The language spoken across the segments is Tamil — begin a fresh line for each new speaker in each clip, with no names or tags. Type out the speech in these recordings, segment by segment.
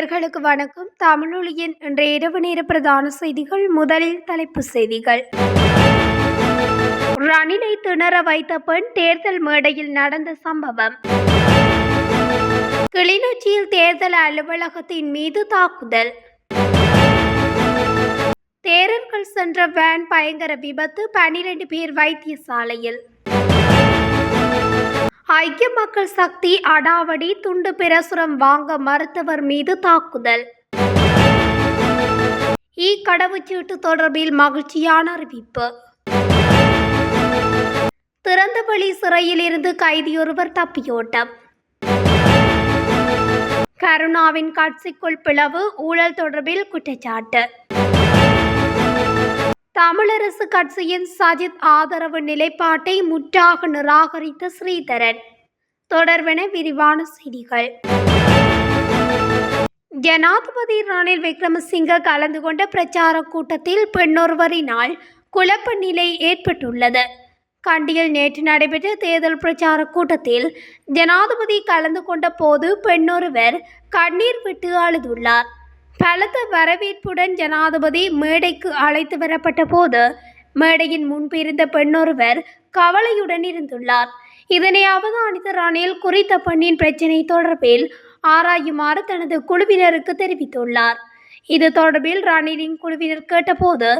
நேர்களுக்கு வணக்கம். தமிழொலியின் இன்றைய இரவு நேர பிரதான செய்திகள் முதலில் தலைப்பு செய்திகள். ரணிலை திணற வைத்த பெண் தேர்தல் மேடையில் நடந்த சம்பவம். கிளிநொச்சியில் தேர்தல் அலுவலகத்தின் மீது தாக்குதல். தேரர்கள் சென்ற வேன் பயங்கர விபத்து பனிரெண்டு பேர் வைத்தியசாலையில். ஐக்கிய மக்கள் சக்தி அடாவடி துண்டு பிரசுரம் வாங்க மறுத்தவர் மீது தாக்குதல். இ கடவுச்சீட்டு தொடர்பில் மகிழ்ச்சியான அறிவிப்பு. திறந்தவெளி சிறையில் இருந்து கைதியொருவர் தப்பியோட்டம். கருணாவின் கட்சிக்குள் பிளவு ஊழல் தொடர்பில் குற்றச்சாட்டு. தமிழரசு கட்சியின் சஜித் ஆதரவு நிலைப்பாட்டை முற்றாக நிராகரித்த ஸ்ரீதரன். தொடர்பென விரிவான செய்திகள். ஜனாதிபதி ரணில் விக்ரமசிங்க கலந்து கொண்ட பிரச்சார கூட்டத்தில் பெண்ணொருவரினால் குழப்ப நிலை ஏற்பட்டுள்ளது. கண்டியில் நேற்று நடைபெற்ற தேர்தல் பிரச்சார கூட்டத்தில் ஜனாதிபதி கலந்து கொண்ட போது பெண்ணொருவர் கண்ணீர் விட்டு அழுதுள்ளார். பலத்த வரவேற்புடன் ஜனாதிபதி மேடைக்கு அழைத்து வரப்பட்ட போது மேடையின் முன்பிருந்த பெண்ணொருவர் கவலையுடன் இருந்துள்ளார். இதனை அவதானித்த ரணில் குறித்த பெண்ணின் பிரச்சினை தொடர்பில் ஆராயுமாறு தனது குழுவினருக்கு தெரிவித்துள்ளார். இது தொடர்பில் ரணிலின் குழுவினர் கேட்டபோது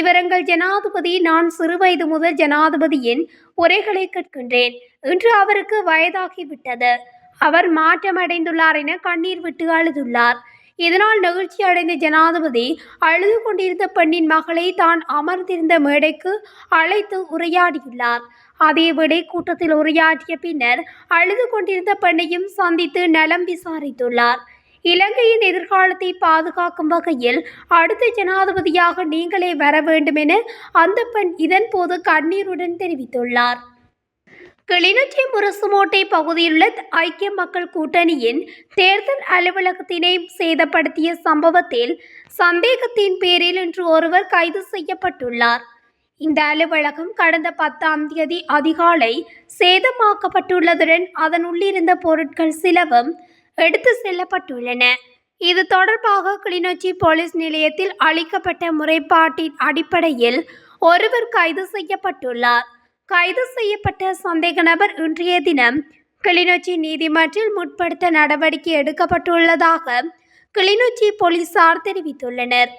இவரங்கள் ஜனாதிபதி நான் சிறுவயது முதல் ஜனாதிபதியின் உரைகளை கேட்கின்றேன். இன்று அவருக்கு வயதாகிவிட்டது. அவர் மாற்றமடைந்துள்ளார் என கண்ணீர் விட்டு அழுதுள்ளார். இதனால் நெகிழ்ச்சி அடைந்த ஜனாதிபதி அழுது கொண்டிருந்த பெண்ணின் மகளை தான் அமர்ந்திருந்த மேடைக்கு அழைத்து உரையாடியுள்ளார். அதேவேளை கூட்டத்தில் உரையாற்றிய பின்னர் அழுது கொண்டிருந்த பெண்ணையும் சந்தித்து நலம் விசாரித்துள்ளார். இலங்கையின் எதிர்காலத்தை பாதுகாக்கும் வகையில் அடுத்த ஜனாதிபதியாக நீங்களே வர வேண்டும் என அந்த பெண் இதன்போது கண்ணீருடன் தெரிவித்துள்ளார். கிளிநொச்சி முரசுமோட்டை பகுதியிலுள்ள ஐக்கிய மக்கள் கூட்டணியின் தேர்தல் அலுவலகத்தினை சேதப்படுத்திய சம்பவத்தில் சந்தேகத்தின் பேரில் இன்று ஒருவர் கைது செய்யப்பட்டுள்ளார். இந்த அலுவலகம் கடந்த பத்தாம் தேதி அதிகாலை சேதமாக்கப்பட்டுள்ளதுடன் அதன் உள்ளிருந்த பொருட்கள் சிலவும் எடுத்து செல்லப்பட்டுள்ளன. இது தொடர்பாக கிளிநொச்சி போலீஸ் நிலையத்தில் அளிக்கப்பட்ட முறைப்பாட்டின் அடிப்படையில் ஒருவர் கைது செய்யப்பட்டுள்ளார். கைது செய்யப்பட்ட சந்தேக நபர் இன்றைய தினம் கிளிநொச்சி நீதிமன்றில் முற்படுத்த நடவடிக்கை எடுக்கப்பட்டுள்ளதாக கிளிநொச்சி போலீசார் தெரிவித்துள்ளனர்.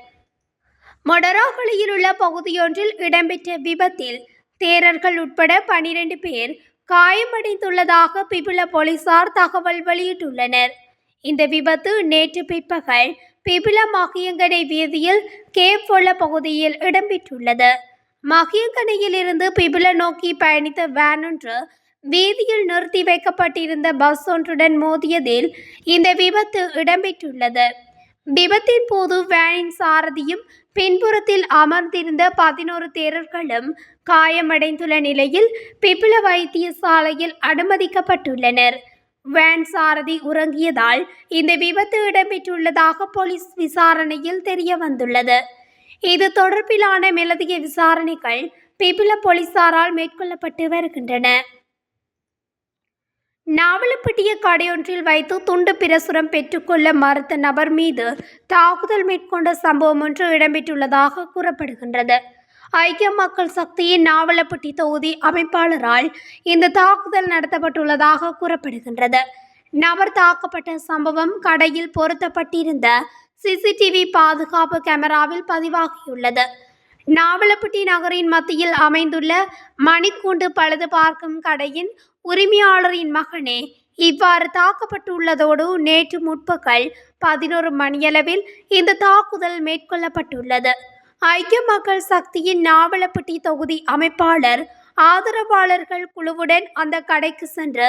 மொடராகலியில் உள்ள பகுதியொன்றில் இடம்பெற்ற விபத்தில் தேரர்கள் உட்பட பனிரெண்டு பேர் காயமடைந்துள்ளதாக பிபில போலீசார் தகவல் வெளியிட்டுள்ளனர். இந்த விபத்து நேற்று பிற்பகல் பிபில மாகியங்கடை வீதியில் கேப்பொள்ள பகுதியில் இடம்பெற்றுள்ளது. மகியங்கனையிலிருந்து பிபில நோக்கி பயணித்த வேன் ஒன்று வீதியில் நிறுத்தி வைக்கப்பட்டிருந்த பஸ் ஒன்றுடன் மோதியதில் இந்த விபத்து இடம்பெற்றுள்ளது. விபத்தின் போது வேனின் சாரதியும் பின்புறத்தில் அமர்ந்திருந்த பதினோரு தேரர்களும் காயமடைந்துள்ள நிலையில் பிபில வைத்தியசாலையில் அனுமதிக்கப்பட்டுள்ளனர். வேன் சாரதி உறங்கியதால் இந்த விபத்து இடம்பெற்றுள்ளதாக போலீஸ் விசாரணையில் தெரிய வந்துள்ளது இது தொடர்பிலான மேலதிக விசாரணைகள் பிபில போலீசாரால் மேற்கொள்ளப்பட்டு வருகின்றன. நாவலப்பட்டிய கடையொன்றில் வைத்து துண்டு பிரசுரம் பெற்றுக்கொள்ள மறுத்த நபர் மீது தாக்குதல் மேற்கொண்ட சம்பவம் ஒன்று இடம்பெற்றுள்ளதாக கூறப்படுகின்றது. ஐக்கிய மக்கள் சக்தியின் நாவலப்பட்டி தொகுதி அமைப்பாளரால் இந்த தாக்குதல் நடத்தப்பட்டுள்ளதாக கூறப்படுகின்றது. நபர் தாக்கப்பட்ட சம்பவம் கடையில் பொருத்தப்பட்டிருந்த சிசிடிவி பாதுகாப்பு கேமராவில் பதிவாகியுள்ளது. நாவலப்பட்டி நகரின் மத்தியில் அமைந்துள்ள மணிக்கூண்டு பழுது பார்க்கும் கடையின் உரிமையாளரின் மகனே இவ்வாறு தாக்கப்பட்டுள்ளதோடு நேற்று முற்பகல் பதினோரு மணியளவில் இந்த தாக்குதல் மேற்கொள்ளப்பட்டுள்ளது. ஐக்கிய மக்கள் சக்தியின் நாவலப்பட்டி தொகுதி அமைப்பாளர் ஆதரவாளர்கள் குழுவுடன் அந்த கடைக்கு சென்று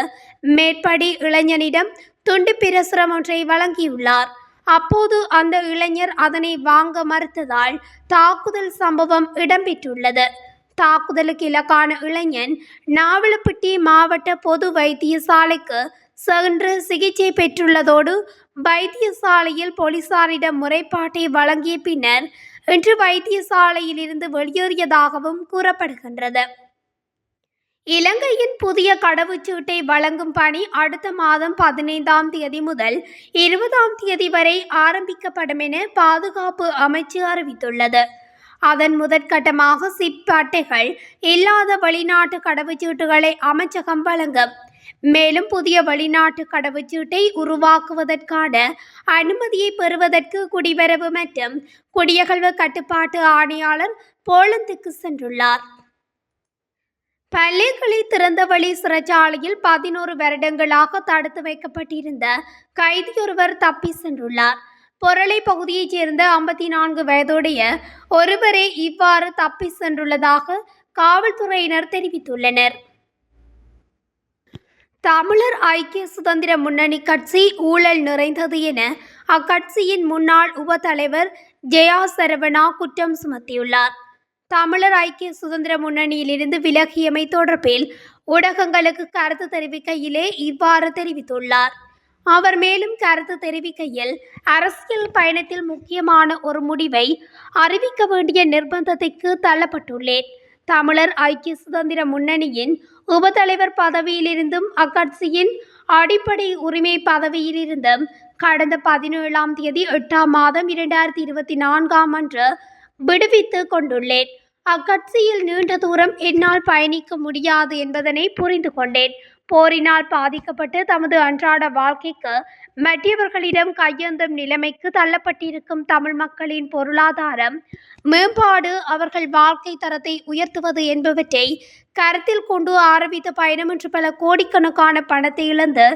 மேற்படி இளைஞனிடம் துண்டு பிரசுரம் ஒன்றை வழங்கியுள்ளார். அப்போது அந்த இளைஞர் அதனை வாங்க மறுத்ததால் தாக்குதல் சம்பவம் இடம்பெற்றுள்ளது. தாக்குதலுக்கு இலக்கான இளைஞன் நாவலப்பட்டி மாவட்ட பொது வைத்தியசாலைக்கு சென்று சிகிச்சை பெற்றுள்ளதோடு வைத்தியசாலையில் போலீசாரிடம் முறைப்பாட்டை வழங்கிய பின்னர் இன்று வைத்தியசாலையிலிருந்து வெளியேறியதாகவும் கூறப்படுகின்றது. இலங்கையின் புதிய கடவுச்சீட்டை வழங்கும் பணி அடுத்த மாதம் பதினைந்தாம் தேதி முதல் இருபதாம் தேதி வரை ஆரம்பிக்கப்படும் என பாதுகாப்பு அமைச்சு அறிவித்துள்ளது. அதன் முதற்கட்டமாக சிப் அட்டைகள் இல்லாத வெளிநாட்டு கடவுச்சீட்டுகளை அமைச்சகம் வழங்கும். மேலும் புதிய வெளிநாட்டு கடவுச்சீட்டை உருவாக்குவதற்கான அனுமதியை பெறுவதற்கு குடிவரவு மற்றும் குடியகல்வு கட்டுப்பாட்டு ஆணையாளர் போலந்துக்கு சென்றுள்ளார். பள்ளிகளை திறந்தவழி சிறைச்சாலையில் பதினோரு வருடங்களாக தடுத்து வைக்கப்பட்டிருந்த கைதியொருவர் தப்பி சென்றுள்ளார். பொருளை பகுதியைச் சேர்ந்த ஐம்பத்தி நான்கு வயதுடைய ஒருவரே இவ்வாறு தப்பி சென்றுள்ளதாக காவல்துறையினர் தெரிவித்துள்ளனர். தமிழர் ஐக்கிய சுதந்திர முன்னணி கட்சி ஊழல் நிறைந்தது என அக்கட்சியின் முன்னாள் உபதலைவர் ஜெயா சரவணா குற்றம் சுமத்தியுள்ளார். தமிழர் ஐக்கிய சுதந்திர முன்னணியிலிருந்து விலகியமை தொடர்பில் ஊடகங்களுக்கு கருத்து தெரிவிக்கையிலே இவ்வாறு தெரிவித்துள்ளார். அவர் மேலும் கருத்து தெரிவிக்கையில் அரசியல் பயணத்தில் முக்கியமான ஒரு முடிவை அறிவிக்க வேண்டிய நிர்பந்தத்திற்கு தள்ளப்பட்டுள்ளேன். தமிழர் ஐக்கிய சுதந்திர முன்னணியின் உபதலைவர் பதவியிலிருந்தும் அக்கட்சியின் அடிப்படை உரிமை பதவியிலிருந்தும் கடந்த பதினேழாம் தேதி எட்டாம் மாதம் இரண்டாயிரத்தி இருபத்தி நான்காம் அன்று விடுவித்து கொண்டுள்ளேன். அக்கட்சியில் நீண்ட தூரம் என்னால் பயணிக்க முடியாது என்பதனை புரிந்து கொண்டேன். போரினால் பாதிக்கப்பட்டு தமது அன்றாட வாழ்க்கைக்கு மற்றவர்களிடம் கையேந்தும் நிலைமைக்கு தள்ளப்பட்டிருக்கும் தமிழ் மக்களின் பொருளாதாரம் மேம்பாடு அவர்கள் வாழ்க்கை தரத்தை உயர்த்துவது என்பவற்றை கருத்தில் கொண்டு ஆரம்பித்த பயணம் என்று பல கோடிக்கணக்கான பணத்தை இழந்து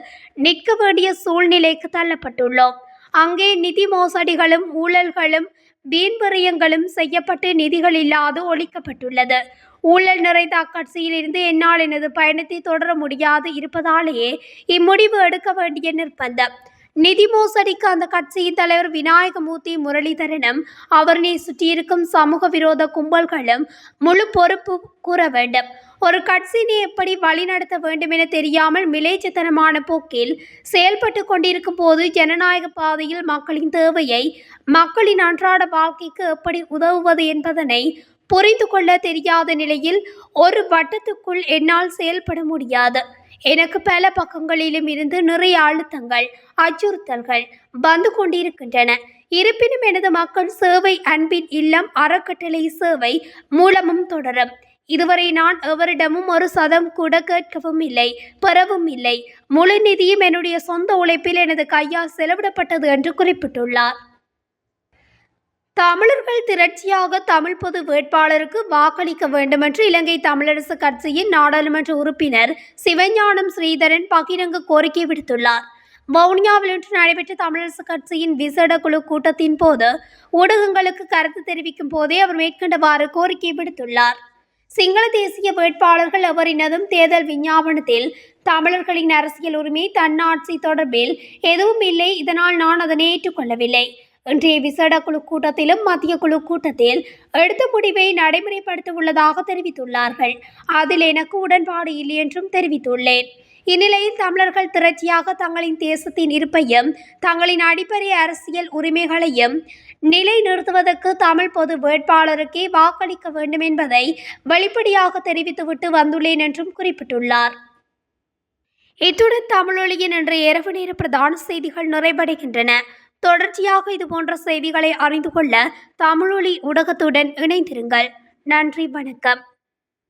நிற்க வேண்டிய சூழ்நிலைக்கு தள்ளப்பட்டுள்ளோம். அங்கே நிதி மோசடிகளும் ஊழல்களும் வீண்வரியங்களும் செய்யப்பட்டு நிதிகள் இல்லாது ஒழிக்கப்பட்டுள்ளது. ஊழல் நிறைந்த அக்கட்சியிலிருந்து என்னால் எனது பயணத்தை தொடர முடியாது இருப்பதாலேயே இம்முடிவு எடுக்க வேண்டிய நிர்பந்தம். நிதி மோசடிக்கு அந்த கட்சியின் தலைவர் விநாயகமூர்த்தி முரளிதரனும் அவரினை சுற்றியிருக்கும் சமூக விரோத கும்பல்களும் முழு பொறுப்பு கூற வேண்டும். ஒரு கட்சியினை எப்படி வழிநடத்த வேண்டும் என தெரியாமல் மிலேச்சத்தனமான போக்கில் செயல்பட்டு கொண்டிருக்கும் போது ஜனநாயக பாதையில் மக்களின் தேவையை மக்களின் அன்றாட வாழ்க்கைக்கு எப்படி உதவுவது என்பதனை புரிந்து கொள்ள தெரியாத நிலையில் ஒரு வட்டத்துக்குள் என்னால் செயல்பட முடியாது. எனக்கு பல பக்கங்களிலும் இருந்து நிறைய அழுத்தங்கள் அச்சுறுத்தல்கள் வந்து கொண்டிருக்கின்றன. இருப்பினும் எனது மக்கள் சேவை அன்பின் இல்லம் அறக்கட்டளை சேவை மூலமும் தொடரும். இதுவரை நான் எவரிடமும் ஒரு சதம் கூட கேட்கவும் இல்லை பெறவும் இல்லை. முழு நிதியும் என்னுடைய சொந்த உழைப்பில் எனது கையால் செலவிடப்பட்டது என்று குறிப்பிட்டுள்ளார். தமிழர்கள் திரட்சியாக தமிழ் பொது வேட்பாளருக்கு வாக்களிக்க வேண்டுமென்று இலங்கை தமிழரசு கட்சியின் நாடாளுமன்ற உறுப்பினர் சிவஞானம் ஸ்ரீதரன் பகிரங்க கோரிக்கை விடுத்துள்ளார். வவுனியாவில் இன்று நடைபெற்ற தமிழரசு கட்சியின் விசேட குழு கூட்டத்தின் போது ஊடகங்களுக்கு கருத்து தெரிவிக்கும் போதே அவர் மேற்கண்டவாறு கோரிக்கை விடுத்துள்ளார். சிங்கள தேசிய வேட்பாளர்கள் எவரினதும் தேர்தல் விஞ்ஞாபனத்தில் தமிழர்களின் அரசியல் உரிமை தன்னாட்சி தொடர்பில் எதுவும் இல்லை. இதனால் நான் அதனை ஏற்றுக்கொள்ளவில்லை. இன்றைய விசேட குழு கூட்டத்திலும் மத்திய குழு கூட்டத்தில் எடுத்த முடிவை நடைமுறைப்படுத்த உள்ளதாக தெரிவித்துள்ளார்கள். அதில் எனக்கு உடன்பாடு இல்லை என்றும் தெரிவித்துள்ளேன். இந்நிலையில் தமிழர்கள் திரட்சியாக தங்களின் தேசத்தின் இருப்பையும் தங்களின் அடிப்படை அரசியல் உரிமைகளையும் நிலைநிறுத்துவதற்கு தமிழ் பொது வேட்பாளருக்கே வாக்களிக்க வேண்டும் என்பதை வெளிப்படையாக தெரிவித்துவிட்டு வந்துள்ளேன் என்றும் குறிப்பிட்டுள்ளார். இத்துடன் தமிழொலியின் இன்றைய இரவு நேர பிரதான செய்திகள் நிறைவடைகின்றன. தொடர்ச்சியாக இதுபோன்ற செய்திகளை அறிந்து கொள்ள தமிழொலி ஊடகத்துடன் இணைந்திருங்கள். நன்றி வணக்கம்.